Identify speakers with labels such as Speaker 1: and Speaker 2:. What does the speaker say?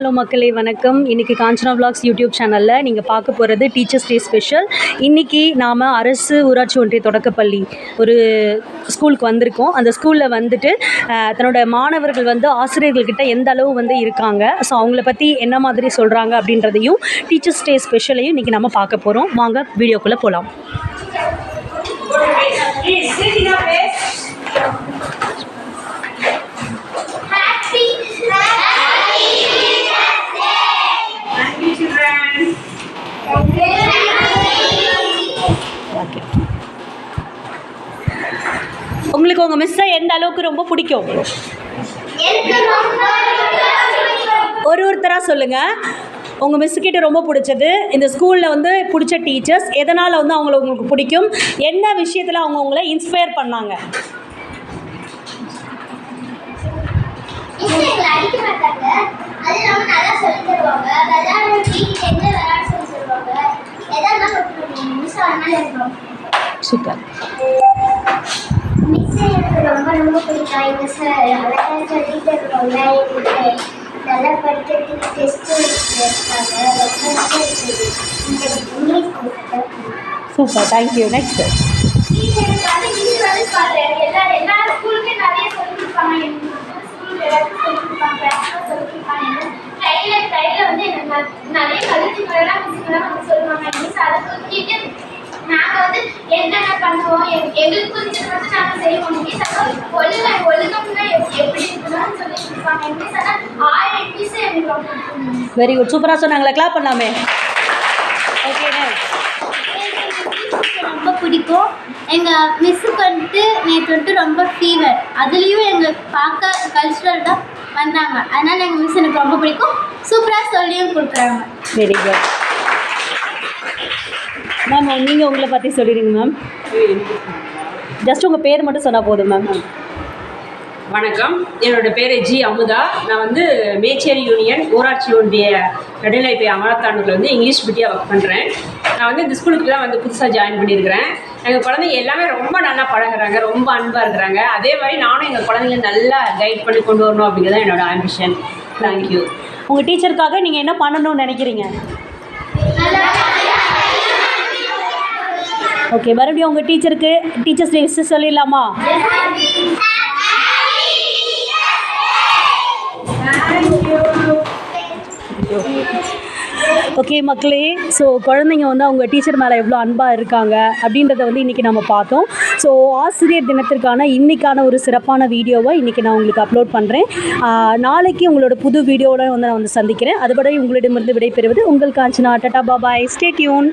Speaker 1: Hello மக்களே வணக்கம். இன்றைக்கி காஞ்சனா விளாக்ஸ் யூடியூப் சேனலில் நீங்கள் பார்க்க போகிறது டீச்சர்ஸ் டே ஸ்பெஷல் இன்றைக்கி நாம் அரசு ஊராட்சி ஒன்றிய தொடக்கப்பள்ளி ஒரு ஸ்கூலுக்கு வந்திருக்கோம். அந்த ஸ்கூலில் வந்துட்டு தன்னோட மாணவர்கள் வந்து ஆசிரியர்கள்கிட்ட எந்த அளவு வந்து இருக்காங்க? ஸோ அவங்கள பற்றி என்ன மாதிரி சொல்கிறாங்க அப்படின்றதையும் டீச்சர்ஸ் டே ஸ்பெஷலையும் இன்றைக்கி நம்ம பார்க்க போகிறோம் வாங்க வீடியோக்குள்ளே போகலாம் உங்களுக்கு உங்கள் மிஸ்ஸை எந்த அளவுக்கு ரொம்ப பிடிக்கும்? ஒரு ஒருத்தராக சொல்லுங்கள் உங்கள் மிஸ்ஸுக்கிட்ட ரொம்ப பிடிச்சது. இந்த ஸ்கூலில் வந்து பிடிச்ச டீச்சர்ஸ் எதனால் வந்து அவங்கள உங்களுக்கு பிடிக்கும்? என்ன விஷயத்தில் அவங்க உங்களை இன்ஸ்பயர் பண்ணாங்க? சூப்பர்
Speaker 2: மிஸ் எனக்கு ரொம்ப ரொம்ப பிடிக்கும் எங்க சார் அழகாக சொல்லி தருவாங்க எங்களுக்கு நல்லா படிக்கிறதுக்கு டெஸ்ட் வச்சுருக்காங்க ரொம்ப நல்லா இருக்குது எனக்கு இங்கிலீஷ்
Speaker 1: சூப்பர் தேங்க்யூ நெக்ஸ்ட்
Speaker 2: வந்து பார்த்தேன் எல்லா நிறைய கருத்து கொடுப்பாங்க வந்து நிறைய மிஸ்ஸுங்கெல்லாம் வந்து சொல்லுவாங்க மிஸ் அதை நாங்கள் வந்து என்னென்ன பண்ணுவோம் எங்களுக்கு மட்டும் நாங்கள் செய்வோம் மிஸ் ஆனால் ஒழுங்க ஒழுங்கம்னா எப்- எப்படி இருக்கணும்னு சொல்லி கொடுப்பாங்க மிஸ் ஆனால் ஆயிரம் மிஸ் எனக்கு ரொம்ப பிடிக்கும்
Speaker 1: வெரி குட் சூப்பராக சொன்னாங்களா கிளாப் பண்ணலாமே. ஓகே
Speaker 2: ரொம்ப பிடிக்கும். எங்கள் மிஸ்ஸுக்கு வந்துட்டு நேற்று வந்துட்டு ரொம்ப ஃபீவர் அதுலேயும் எங்கள் பார்க்க கல்ச்சுரல் தான் வந்தாங்க. அதனால் எங்கள் மிஸ் எனக்கு ரொம்ப பிடிக்கும். சூப்பராக சொல்லியும் கொடுக்குறாங்க.
Speaker 1: வெரி குட் மேம் நீங்கள் உங்களை பற்றி சொல்லிடுங்க மேம் ஜஸ்ட் உங்கள் பேர் மட்டும் சொன்னால் போதும் மேம்
Speaker 3: வணக்கம். என்னோட பேர் ஜி அமுதா. நான் வந்து மேச்சேரி யூனியன் ஊராட்சி ஒன்றிய நடுநிலைப்பை அமலாத்தாண்டூரில் வந்து இங்கிலீஷ் பிட்டியாக ஒர்க் பண்ணுறேன் நான் வந்து இந்த ஸ்கூலுக்குலாம் வந்து புதுசாக ஜாயின் பண்ணியிருக்கிறேன். எங்கள் குழந்தைங்க எல்லாமே ரொம்ப நல்லா பழகுறாங்க ரொம்ப அன்பாக இருக்கிறாங்க. அதே மாதிரி நானும் எங்கள் குழந்தைங்கள நல்லா கைட் பண்ணி கொண்டு வரணும் அப்படிங்கிறது என்னோட ஆம்பிஷன் தேங்க்யூ
Speaker 1: உங்கள் டீச்சருக்காக நீங்கள் என்ன பண்ணணும்னு நினைக்கிறீங்க? ஓகே மறுபடியும் உங்கள் டீச்சருக்கு டீச்சர்ஸ் டே விஷயம் சொல்லிடலாமா? ஓகே மக்களே ஸோ குழந்தைங்க வந்து அவங்க டீச்சர் மேலே எவ்வளோ அன்பாக இருக்காங்க அப்படின்றத வந்து இன்றைக்கி நம்ம பார்த்தோம். ஸோ ஆசிரியர் தினத்திற்கான இன்றைக்கான ஒரு சிறப்பான வீடியோவை இன்றைக்கி நான் உங்களுக்கு அப்லோட் பண்ணுறேன் நாளைக்கு உங்களோட புது வீடியோவில் வந்து நான் வந்து சந்திக்கிறேன். அதுபடி உங்களிடமிருந்து விடைபெறுவது உங்கள் Kanchana. Tata bye bye stay tune